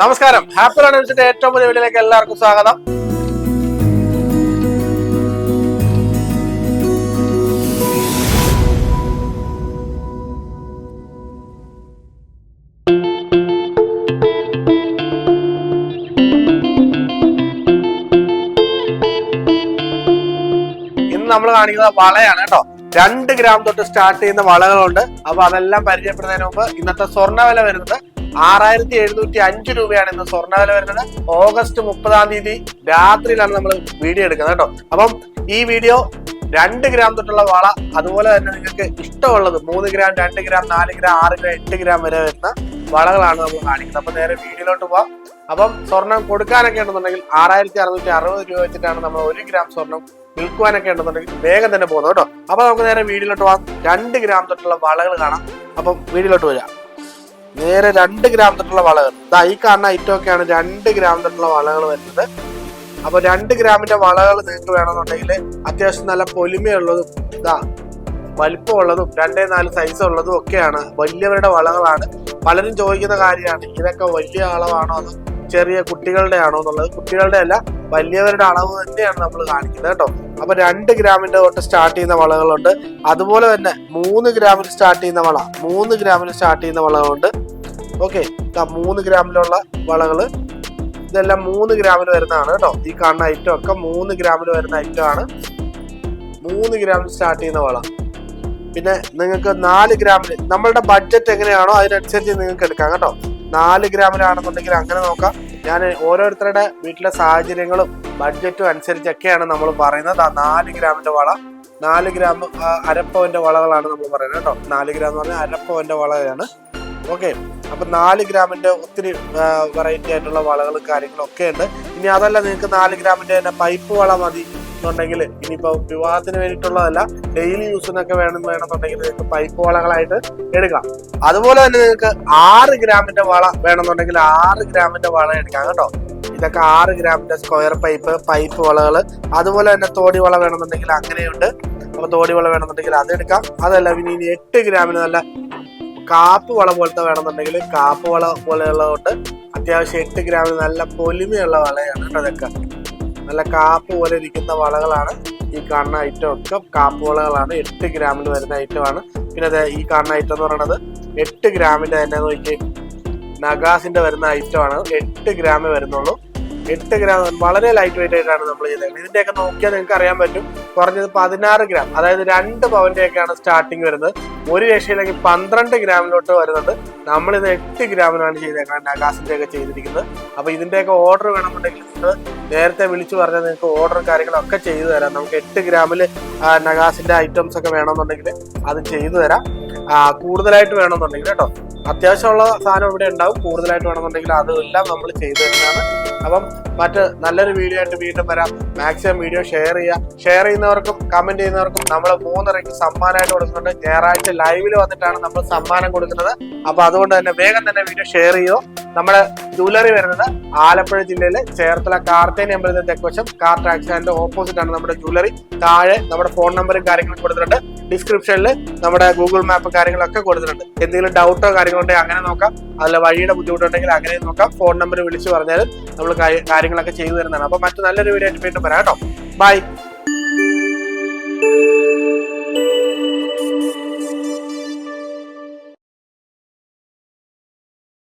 നമസ്കാരം. ഹാപ്പി ലേണേഴ്സിന്റെ ഏറ്റവും പുതിയ വീഡിയോയിലേക്ക് എല്ലാവർക്കും സ്വാഗതം. ഇന്ന് നമ്മൾ കാണിക്കുന്നത് വളയാണ് കേട്ടോ. രണ്ട് ഗ്രാം തൊട്ട് സ്റ്റാർട്ട് ചെയ്യുന്ന വളകളുണ്ട്. അപ്പൊ അതെല്ലാം പരിചയപ്പെടുന്നതിന് മുമ്പ് ഇന്നത്തെ സ്വർണ വില വരുന്നത് ആറായിരത്തി എഴുന്നൂറ്റി അഞ്ച് രൂപയാണ് ഇന്ന് സ്വർണ വില വരുന്നത്. ഓഗസ്റ്റ് മുപ്പതാം തീയതി രാത്രിയിലാണ് നമ്മൾ വീഡിയോ എടുക്കുന്നത് കേട്ടോ. അപ്പം ഈ വീഡിയോ രണ്ട് ഗ്രാം തൊട്ടുള്ള വള അതുപോലെ തന്നെ നിങ്ങൾക്ക് ഇഷ്ടമുള്ളത് മൂന്ന് ഗ്രാം രണ്ട് ഗ്രാം നാല് ഗ്രാം ആറ് ഗ്രാം എട്ട് ഗ്രാം വരെ വരുന്ന വളകളാണ് നമ്മൾ കാണിക്കുന്നത്. അപ്പൊ നേരെ വീഡിയോയിലോട്ട് പോവാം. അപ്പം സ്വർണം കൊടുക്കാനൊക്കെ ഉണ്ടെന്നുണ്ടെങ്കിൽ ആറായിരത്തി അറുന്നൂറ്റി അറുപത് രൂപ വെച്ചിട്ടാണ് നമ്മൾ ഒരു ഗ്രാം സ്വർണം വിൽക്കുവാനൊക്കെ ഉണ്ടെന്നുണ്ടെങ്കിൽ വേഗം തന്നെ പോകുന്നത് കേട്ടോ. അപ്പൊ നമുക്ക് നേരെ വീഡിയോയിലോട്ട് പോവാം. രണ്ട് ഗ്രാം തൊട്ടുള്ള വളകൾ കാണാം. അപ്പം വീഡിയോയിലോട്ട് വരാം. നേരെ രണ്ട് ഗ്രാം തൊട്ടുള്ള വളകൾ. ഇതാ ഈ കാണുന്ന ഐറ്റം ഒക്കെയാണ് രണ്ട് ഗ്രാം തൊട്ടുള്ള വളകൾ വരുന്നത്. അപ്പൊ രണ്ട് ഗ്രാമിന്റെ വളകൾ നിങ്ങൾക്ക് വേണമെന്നുണ്ടെങ്കിൽ അത്യാവശ്യം നല്ല പൊലിമയുള്ളതും ഇതാ വലിപ്പമുള്ളതും രണ്ടേ നാല് സൈസ് ഉള്ളതും ഒക്കെയാണ് വലിയവരുടെ വളകളാണ്. പലരും ചോദിക്കുന്ന കാര്യമാണ് ഇതൊക്കെ വലിയ അളവാണോ അതോ ചെറിയ കുട്ടികളുടെ ആണോ എന്നുള്ളത്? കുട്ടികളുടെ അല്ല വലിയവരുടെ അളവ് തന്നെയാണ് നമ്മൾ കാണിക്കുന്നത് കേട്ടോ. അപ്പൊ രണ്ട് ഗ്രാമിന്റെ തൊട്ട് സ്റ്റാർട്ട് ചെയ്യുന്ന വളകളുണ്ട്. അതുപോലെ തന്നെ മൂന്ന് ഗ്രാമിൽ സ്റ്റാർട്ട് ചെയ്യുന്ന വള മൂന്ന് ഗ്രാമിൽ സ്റ്റാർട്ട് ചെയ്യുന്ന വളകളുണ്ട്. ഓക്കെ മൂന്ന് ഗ്രാമിലുള്ള വളകൾ ഇതെല്ലാം മൂന്ന് ഗ്രാമിൽ വരുന്നതാണ് കേട്ടോ. ഈ കാണുന്ന ഐറ്റം ഒക്കെ മൂന്ന് ഗ്രാമിൽ വരുന്ന ഐറ്റം ആണ്. മൂന്ന് ഗ്രാമിൽ സ്റ്റാർട്ട് ചെയ്യുന്ന വള. പിന്നെ നിങ്ങൾക്ക് നാല് ഗ്രാമിൽ നമ്മളുടെ ബഡ്ജറ്റ് എങ്ങനെയാണോ അതിനനുസരിച്ച് നിങ്ങൾക്ക് എടുക്കാം കേട്ടോ. നാല് ഗ്രാമിലാണെന്നുണ്ടെങ്കിൽ അങ്ങനെ നോക്കാം. ഞാൻ ഓരോരുത്തരുടെ വീട്ടിലെ സാഹചര്യങ്ങളും ബഡ്ജറ്റും അനുസരിച്ചൊക്കെയാണ് നമ്മൾ പറയുന്നത്. ആ നാല് ഗ്രാമിന്റെ വള. നാല് ഗ്രാം അരപ്പവന്റെ വളകളാണ് നമ്മൾ പറയുന്നത് കേട്ടോ. നാല് ഗ്രാം എന്ന് പറഞ്ഞാൽ അരപ്പവന്റെ വളയാണ്. ഓക്കെ അപ്പൊ നാല് ഗ്രാമിന്റെ ഒത്തിരി വെറൈറ്റി ആയിട്ടുള്ള വളകളും കാര്യങ്ങളും ഒക്കെ ഉണ്ട്. ഇനി അതല്ല നിങ്ങൾക്ക് നാല് ഗ്രാമിന്റെ തന്നെ പൈപ്പ് വള മതി എന്നുണ്ടെങ്കിൽ ഇനിയിപ്പോ വിവാഹത്തിന് വേണ്ടിയിട്ടുള്ളതല്ല ഡെയിലി യൂസിനൊക്കെ വേണം വേണമെന്നുണ്ടെങ്കിൽ നിങ്ങൾക്ക് പൈപ്പ് വളകളായിട്ട് എടുക്കാം. അതുപോലെ തന്നെ നിങ്ങൾക്ക് ആറ് ഗ്രാമിന്റെ വള വേണമെന്നുണ്ടെങ്കിൽ ആറ് ഗ്രാമിന്റെ വള എടുക്കാം കേട്ടോ. ഇതൊക്കെ ആറ് ഗ്രാമിന്റെ സ്ക്വയർ പൈപ്പ് പൈപ്പ് വളകൾ അതുപോലെ തന്നെ തോടി വള വേണമെന്നുണ്ടെങ്കിൽ അങ്ങനെയുണ്ട്. അപ്പൊ തോടി വള വേണമെന്നുണ്ടെങ്കിൽ അത് എടുക്കാം. അതല്ല പിന്നെ ഇനി എട്ട് ഗ്രാമിന് നല്ല കാപ്പ് വള പോലത്തെ വേണമെന്നുണ്ടെങ്കിൽ കാപ്പ് വള പോലെയുള്ളതുകൊണ്ട് അത്യാവശ്യം എട്ട് ഗ്രാമിൽ നല്ല പൊലിമയുള്ള വളയാണ് കേട്ടോ അതൊക്കെ നല്ല കാപ്പ് പോലെ ഇരിക്കുന്ന വളകളാണ് ഈ കാണുന്ന ഐറ്റം ഒക്കെ. കാപ്പ് വളകളാണ് എട്ട് ഗ്രാമിൽ വരുന്ന ഐറ്റമാണ് പിന്നെ അതെ ഈ കാണുന്ന ഐറ്റം എന്ന് പറയുന്നത് എട്ട് ഗ്രാമിന്റെ തന്നെ നോക്കി നഗാസിന്റെ വരുന്ന ഐറ്റമാണ് എട്ട് ഗ്രാമേ വരുന്നുള്ളൂ. എട്ട് ഗ്രാം വളരെ ലൈറ്റ് വെയിറ്റ് ആയിട്ടാണ് നമ്മൾ ചെയ്തത് ഇതിന്റെയൊക്കെ നോക്കിയാൽ നിങ്ങൾക്ക് അറിയാൻ പറ്റും. കുറഞ്ഞത് പതിനാറ് ഗ്രാം അതായത് രണ്ട് പവന്റെയൊക്കെയാണ് സ്റ്റാർട്ടിങ് വരുന്നത്. ഒരു രക്ഷയിലേക്ക് പന്ത്രണ്ട് ഗ്രാമിലോട്ട് വരുന്നത്. നമ്മൾ ഇത് എട്ട് ഗ്രാമിനാണ് ചെയ്തേക്കുന്നത് നഗാസിന്റെ ഒക്കെ ചെയ്തിരിക്കുന്നത്. അപ്പൊ ഇതിന്റെയൊക്കെ ഓർഡർ വേണമെന്നുണ്ടെങ്കിൽ നിങ്ങൾ നേരത്തെ വിളിച്ചു പറഞ്ഞാൽ നിങ്ങൾക്ക് ഓർഡർ കാര്യങ്ങളൊക്കെ ചെയ്തു തരാം. നമുക്ക് എട്ട് ഗ്രാമിൽ നഗാസിന്റെ ഐറ്റംസ് ഒക്കെ വേണമെന്നുണ്ടെങ്കിൽ അത് ചെയ്തു തരാം. കൂടുതലായിട്ട് വേണമെന്നുണ്ടെങ്കിൽ കേട്ടോ. അത്യാവശ്യമുള്ള സാധനം ഇവിടെ ഉണ്ടാവും. കൂടുതലായിട്ട് വേണമെന്നുണ്ടെങ്കിൽ അതെല്ലാം നമ്മൾ ചെയ്തു തരുന്നതാണ്. അപ്പം മറ്റ് നല്ലൊരു വീഡിയോ ആയിട്ട് വീണ്ടും വരാം. മാക്സിമം വീഡിയോ ഷെയർ ചെയ്യുക. ഷെയർ ചെയ്യുന്നവർക്കും കമന്റ് ചെയ്യുന്നവർക്കും നമ്മൾ മൂന്നിറക്കി സമ്മാനമായിട്ട് കൊടുക്കുന്നുണ്ട്. ഞായറാഴ്ച ലൈവിൽ വന്നിട്ടാണ് നമ്മൾ സമ്മാനം കൊടുക്കുന്നത്. അപ്പൊ അതുകൊണ്ട് തന്നെ വേഗം തന്നെ വീഡിയോ ഷെയർ ചെയ്യുമോ നമ്മുടെ ജുവലറി വരുന്നത് ആലപ്പുഴ ജില്ലയിലെ ചേർത്തല കാർത്തേനി അമ്പലത്തിന് തെക്കുവശം. കാർ ടാക്സിന്റെ ഓപ്പോസിറ്റ് ആണ് നമ്മുടെ ജുവലറി താഴെ നമ്മുടെ ഫോൺ നമ്പറും കാര്യങ്ങളും കൊടുത്തിട്ടുണ്ട്. ഡിസ്ക്രിപ്ഷനിൽ നമ്മുടെ ഗൂഗിൾ മാപ്പ് കാര്യങ്ങളൊക്കെ കൊടുത്തിട്ടുണ്ട്. എന്തെങ്കിലും ഡൗട്ടോ കാര്യങ്ങളോ ഉണ്ടെങ്കിൽ അങ്ങനെ നോക്കാം. അതിലെ വഴിയുടെ ബുദ്ധിമുട്ടുണ്ടെങ്കിൽ അങ്ങനെ നോക്കാം. ഫോൺ നമ്പർ വിളിച്ച് പറഞ്ഞാൽ നമ്മൾ കാര്യങ്ങളൊക്കെ ചെയ്തു തരുന്നതാണ്. അപ്പൊ മറ്റു നല്ലൊരു വീഡിയോ ആയിട്ട് വീണ്ടും വരാം കേട്ടോ. ബൈ